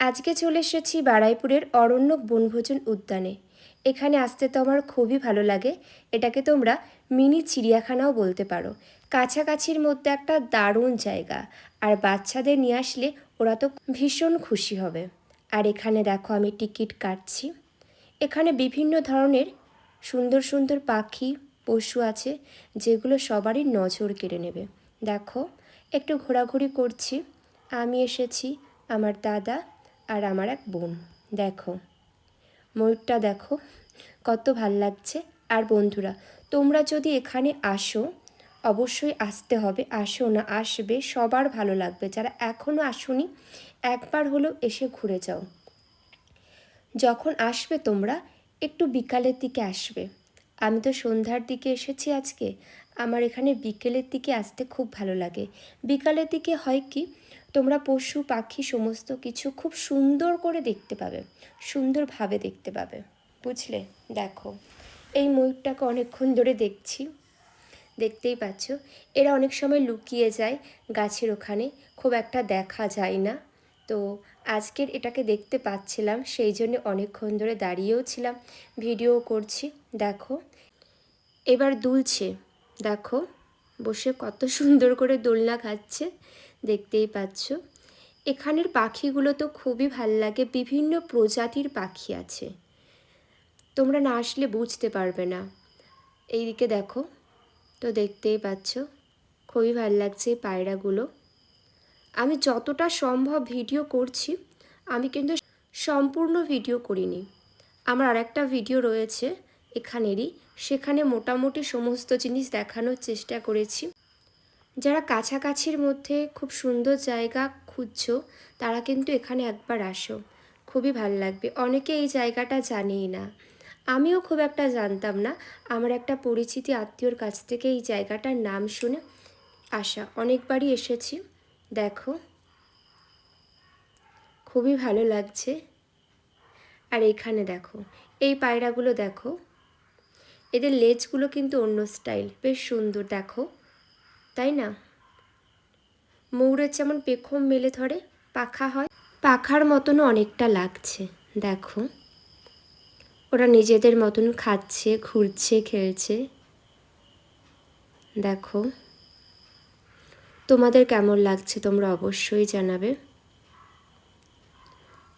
আজকে চলে এসেছি বারাইপুরের অরণ্যক বনভোজন উদ্যানে। এখানে আসতে তো আমার খুবই ভালো লাগে। এটাকে তোমরা মিনি চিড়িয়াখানাও বলতে পারো। কাছাকাছির মধ্যে একটা দারুণ জায়গা। আর বাচ্চাদের নিয়ে আসলে ওরা তো ভীষণ খুশি হবে। আর এখানে দেখো আমি টিকিট কাটছি। এখানে বিভিন্ন ধরনের সুন্দর সুন্দর পাখি, পশু আছে, যেগুলো সবারই নজর কেড়ে নেবে। দেখো, একটু ঘোরাঘুরি করছি। আমি এসেছি আমার দাদা আর আমার এক বোন। দেখো, ময়ূরটা দেখো, কত ভালো লাগছে। আর বন্ধুরা, তোমরা যদি এখানে আসো, অবশ্যই আসতে হবে। আসো না, আসবে, সবার ভালো লাগবে। যারা এখনও আসোনি, একবার হলেও এসে ঘুরে যাও। যখন আসবে তোমরা, একটু বিকালের দিকে আসবে। আমি তো সন্ধ্যার দিকে এসেছি আজকে। আমার এখানে বিকেলের দিকে আসতে খুব ভালো লাগে। বিকালের দিকে হয় কি তোমরা পশু, পাখি সমস্ত কিছু খুব সুন্দর করে দেখতে পাবে, সুন্দরভাবে দেখতে পাবে। বুঝলে? দেখো, এই ময়ূরটাকে অনেকক্ষণ ধরে দেখছি, দেখতেই পাচ্ছ। এরা অনেক সময় লুকিয়ে যায় গাছের ওখানে, খুব একটা দেখা যায় না। তো আজকের এটাকে দেখতে পাচ্ছিলাম, সেই জন্য অনেকক্ষণ ধরে দাঁড়িয়েও ছিলাম, ভিডিও করছি। দেখো, এবার দুলছে। দেখো, বসে কত সুন্দর করে দোলনা খাচ্ছে। দেখতেই পাচ্ছ। এখানের পাখিগুলো তো খুবই ভালো লাগে, বিভিন্ন প্রজাতির পাখি আছে। তোমরা না আসলে বুঝতে পারবে না। এইদিকে দেখো, তো দেখতেই পাচ্ছ, খুবই ভালো লাগছে এই পায়রাগুলো। আমি যতটা সম্ভব ভিডিও করছি, আমি কিন্তু সম্পূর্ণ ভিডিও করিনি। আমার আরেকটা ভিডিও রয়েছে এখানেরই, সেখানে মোটামুটি সমস্ত জিনিস দেখানোর চেষ্টা করেছি। যারা কাছাকাছির মধ্যে খুব সুন্দর জায়গা খুঁজছো, তারা কিন্তু এখানে একবার আসো। খুবই ভালো লাগবে। অনেকে এই জায়গাটা জানেই না। আমিও খুব একটা জানতাম না। আমার একটা পরিচিতি আত্মীয়র কাছ থেকে এই জায়গাটার নাম শুনে আসা। অনেকবারই এসেছি। দেখো। খুবই ভালো লাগছে। আর এখানে দেখো। এই পায়রাগুলো দেখো। এদের লেজগুলো কিন্তু অন্য স্টাইল। বেশ সুন্দর। দেখো। তাই না? ময়ূরের যেমন পেখম মেলে ধরে, পাখা হয়। পাখার মতনও অনেকটা লাগছে, দেখো। ওরা নিজেদের মতন খাচ্ছে, ঘুরছে, খেলছে। দেখো। তোমাদের কেমন লাগছে তোমরা অবশ্যই জানাবে।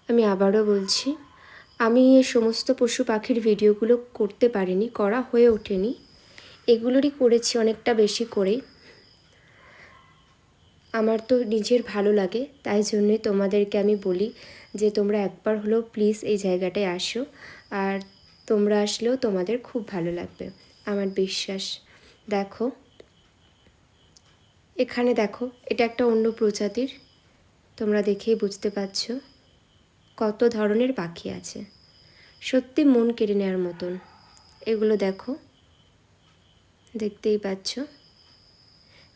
আমি আবারও বলছি, আমি এই সমস্ত পশু পাখির ভিডিওগুলো করতে পারিনি, করা হয়ে ওঠেনি। এগুলোরই করেছি অনেকটা বেশি করে আমার তো নিজের ভালো লাগে, তাই জন্যে তোমাদেরকে আমি বলি যে তোমরা একবার হলেও প্লিজ এই জায়গাটায় আসো, আর তোমরা আসলেও তোমাদের খুব ভালো লাগবে, আমার বিশ্বাস। দেখো, এখানে দেখো, এটা একটা অন্য প্রজাতির, তোমরা দেখেই বুঝতে পারছ কত ধরনের পাখি আছে। সত্যি মন কেড়ে নেওয়ার মতন। এগুলো দেখো, দেখতেই পাচ্ছ।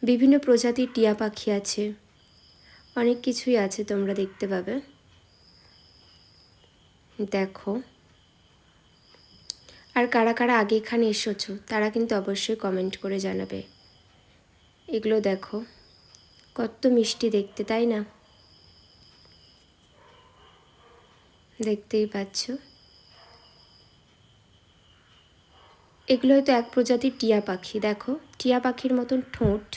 বিভিন্ন প্রজাতির টিয়া পাখি আছে। অনেক কিছুই আছে তোমরা দেখতে পাবে। দেখো। আর কারা কারা আগে এখানে এসেছ, তারা কিন্তু অবশ্যই কমেন্ট করে জানাবে। এগুলো দেখো। কত মিষ্টি দেখতে, তাই না? দেখতেই পাচ্ছ। এগুলো হয়তো এক প্রজাতির টিয়া পাখি। দেখো, টিয়া পাখির মতন ঠোঁট।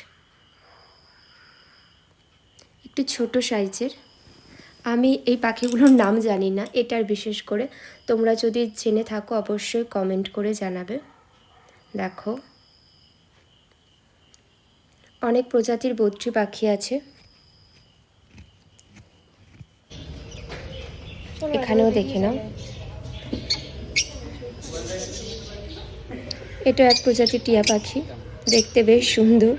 একটু ছোট সাইজের। আমি এই পাখিগুলোর নাম জানি না, এটার বিশেষ করে। তোমরা যদি জেনে থাকো, অবশ্যই কমেন্ট করে জানাবে। দেখো। অনেক প্রজাতির বদ্রি পাখি আছে। এখানেও দেখে নাও। এটা এক প্রজাতির টিয়া পাখি। দেখতে বেশ সুন্দর।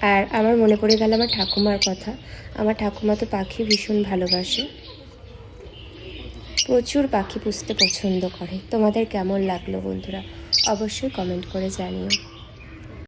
আর আমার মনে পড়ে গেল আমার ঠাকুমার কথা। আমার ঠাকুমা তো পাখি ভীষণ ভালোবাসে। প্রচুর পাখি পুষতে পছন্দ করে। তোমাদের কেমন লাগল বন্ধুরা? অবশ্যই কমেন্ট করে জানিও।